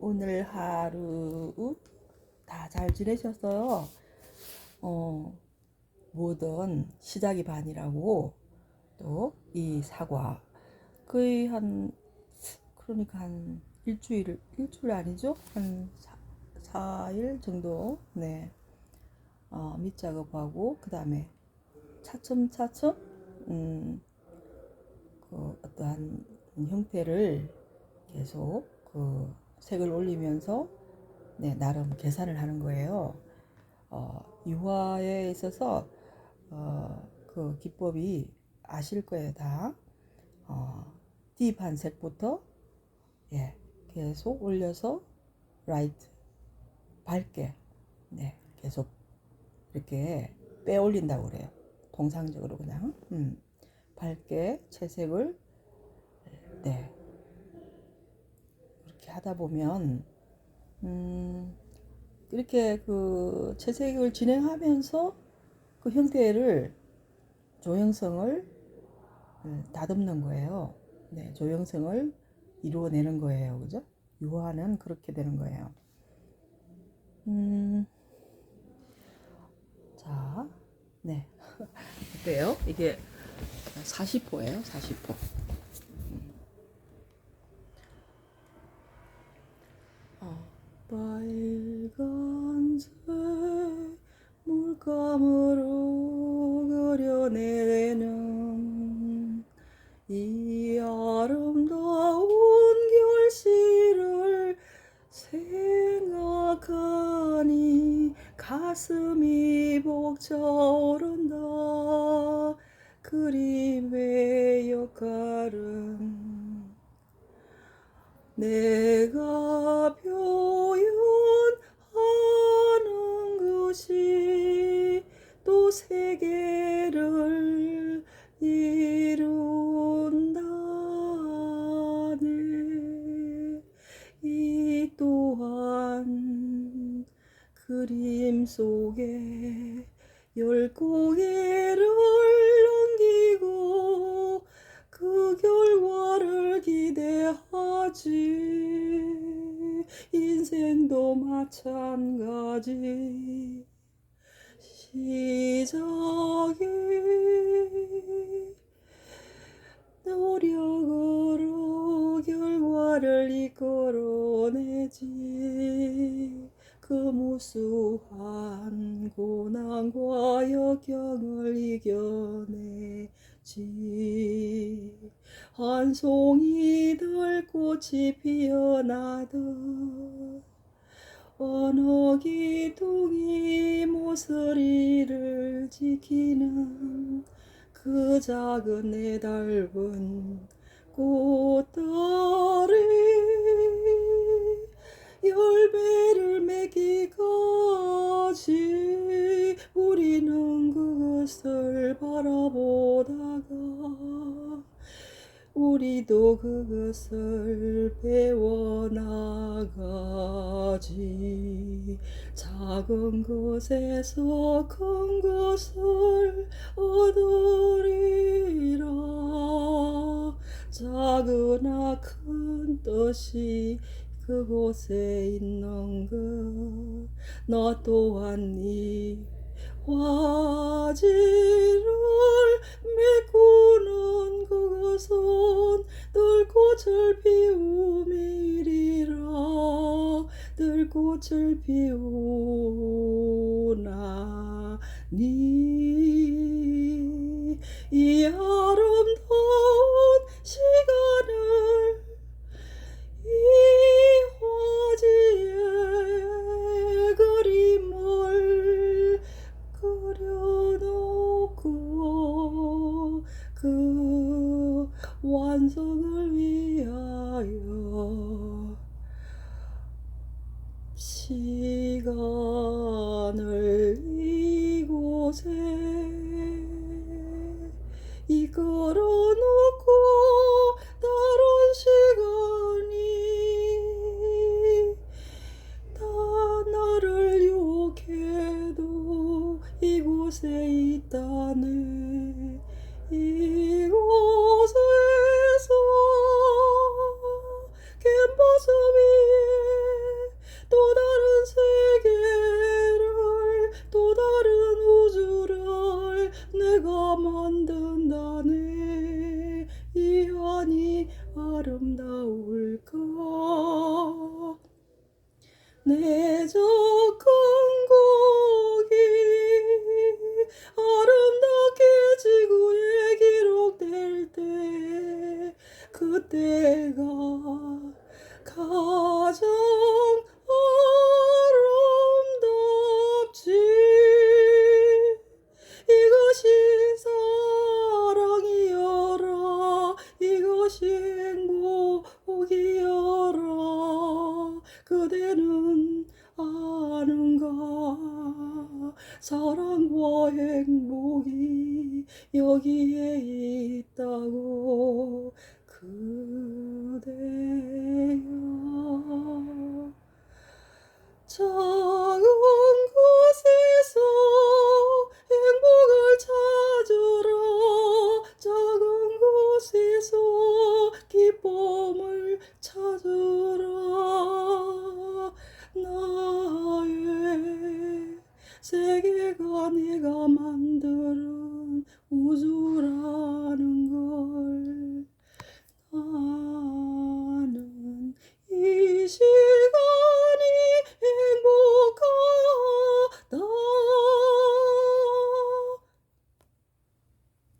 오늘 하루 다 잘 지내셨어요? 어, 뭐든 시작이 반이라고 또 이 사과 거의 한 그러니까 한 일주일 일주일 아니죠? 한 사, 4일 정도 네 어, 밑작업하고 그 다음에 차츰차츰 음, 그 어떠한 형태를 계속 그 색을 올리면서 네, 나름 계산을 하는 거예요. 어, 유화에 있어서 어, 그 기법이 아실 거예요, 다. 어, 딥한 색부터 예, 계속 올려서 라이트 밝게 네, 계속 이렇게 빼 올린다고 그래요. 통상적으로 그냥 음, 밝게 채색을 네, 하다 보면 음, 이렇게 그 채색을 진행하면서 그 형태를 조형성을 음, 다듬는 거예요. 네, 조형성을 이루어내는 거예요. 그죠? 유화는 그렇게 되는 거예요. 음, 자, 네. 어때요? 이게 40호예요, 40호. 빨간색 물감으로 그려내는 이 아름다운 결실을 생각하니 가슴이 벅차오른다. 그림의 역할은 내가 속에 열 고개를 넘기고 그 결과를 기대하지. 인생도 마찬가지. 시작이 노력으로 결과를 이끌어내지 그 무수한 고난과 역경을 이겨내지. 한 송이 들 꽃이 피어나듯 어느 기둥이 모서리를 지키는 그 작은 내 닮은 꽃들이 맺기까지 우리는 그것을 바라보다가 우리도 그것을 배워나가지. 작은 것에서 큰 것을 얻으리라. 작으나 큰 뜻이 그곳에 있는 것너 또한 이 화지를 메꾸는 그것은 늘 꽃을 피우미리라. 늘 꽃을 피우나니. 이아 시간을 이곳에 이끌어 놓고 다른 시간이 다 나를 유혹해도 이곳에 있다네 아름다울까 내 적은 곡이 아름답게 지구에 기록될 때 그때가 사랑과 행복이 여기에 있다고 그대여. 자